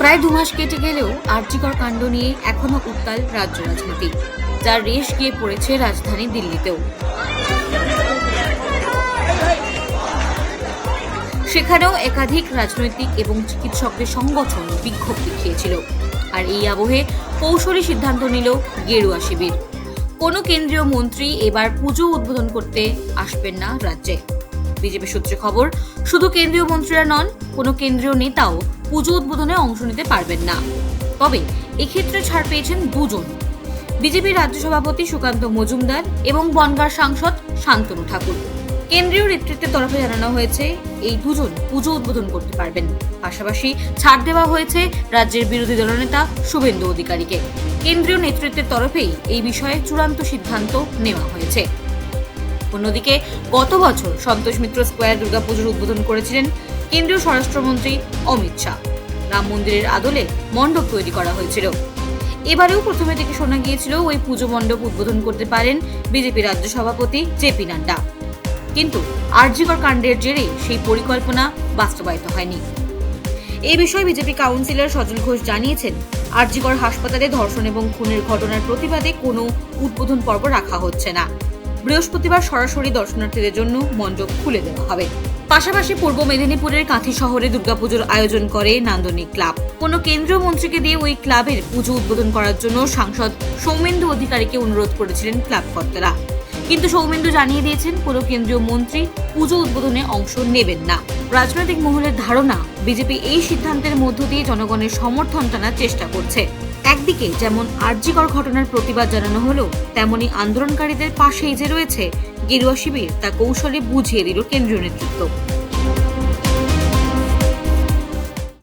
প্রায় দু মাস কেটে গেলেও আর্যিকর কাণ্ড নিয়ে এখনও উত্তাল রাজ্য রাজনীতি, যার রেশ গিয়ে পড়েছে রাজধানী দিল্লিতেও। সেখানেও একাধিক রাজনৈতিক এবং চিকিৎসকদের সংগঠন বিক্ষোভ দেখিয়েছিল। আর এই আবহে কৌশলী সিদ্ধান্ত নিল গেরুয়া শিবির। কোনো কেন্দ্রীয় মন্ত্রী এবার পুজো উদ্বোধন করতে আসবেন না রাজ্যে। বিজেপি সূত্রে খবর, শুধু কেন্দ্রীয় মন্ত্রীরা নন, কোনো কেন্দ্রীয় নেতাও পুজো উদ্বোধনে অংশ নিতে পারবেন না। তবে এক্ষেত্রে ছাড় পেয়েছেন দুজন। বিজেপি রাজ্য সভাপতি সুকান্ত মজুমদার এবং বনগাঁর সাংসদ শান্তনু ঠাকুর। কেন্দ্রীয় নেতৃত্বের তরফে জানানো হয়েছে, এই দুজন পুজো উদ্বোধন করতে পারবেন। পাশাপাশি ছাড় দেওয়া হয়েছে রাজ্যের বিরোধী দলনেতা শুভেন্দু অধিকারীকে। কেন্দ্রীয় নেতৃত্বের তরফেই এই বিষয়ে চূড়ান্ত সিদ্ধান্ত নেওয়া হয়েছে। অন্যদিকে গত বছর সন্তোষ মিত্র স্কোয়ার দুর্গাপুজোর উদ্বোধন করেছিলেন কেন্দ্রীয় স্বরাষ্ট্রমন্ত্রী অমিত শাহ। রাম মন্দিরের আদলে মণ্ডপ তৈরি করা হয়েছিল। এবারেও প্রথমে থেকে শোনা গিয়েছিল ওই পুজো মণ্ডপ উদ্বোধন করতে পারেন বিজেপি রাজ্য সভাপতি জেপি নাড্ডা। কিন্তু আরজিকর কাণ্ডের জেরে সেই পরিকল্পনা বাস্তবায়িত হয়নি। এই বিষয়ে বিজেপি কাউন্সিলর সজল ঘোষ জানিয়েছেন, আরজিকর হাসপাতালে ধর্ষণ এবং খুনের ঘটনার প্রতিবাদে কোনো উদ্বোধন পর্ব রাখা হচ্ছে না। বৃহস্পতিবার সরাসরি দর্শনার্থীদের জন্য মণ্ডপ খুলে দেওয়া হবে। পাশাপাশি পূর্ব মেদিনীপুরের কাঁথি শহরে দুর্গাপুজোর আয়োজন করে নান্দনিক ক্লাব। কোনো কেন্দ্রীয় মন্ত্রীকে দিয়ে ওই ক্লাবের পুজো উদ্বোধন করার জন্য সাংসদ সৌমেন্দু অধিকারীকে অনুরোধ করেছিলেন ক্লাব কর্তারা। কিন্তু সৌমেন্দু জানিয়ে দিয়েছেন, কোনো কেন্দ্রীয় মন্ত্রী পুজো উদ্বোধনে অংশ নেবেন না। রাজনৈতিক মহলের ধারণা, বিজেপি এই সিদ্ধান্তের মধ্য দিয়ে জনগণের সমর্থন টানার চেষ্টা করছে। একদিকে যেমন আর্যিকর ঘটনার প্রতিবাদ জানানো হলো তেমনি আন্দোলনকারীদের পাশেই যে রয়েছে, গেরুয়া শিবির, তা কৌশলে বুঝিয়ে দিল কেন্দ্রীয় নেতৃত্ব।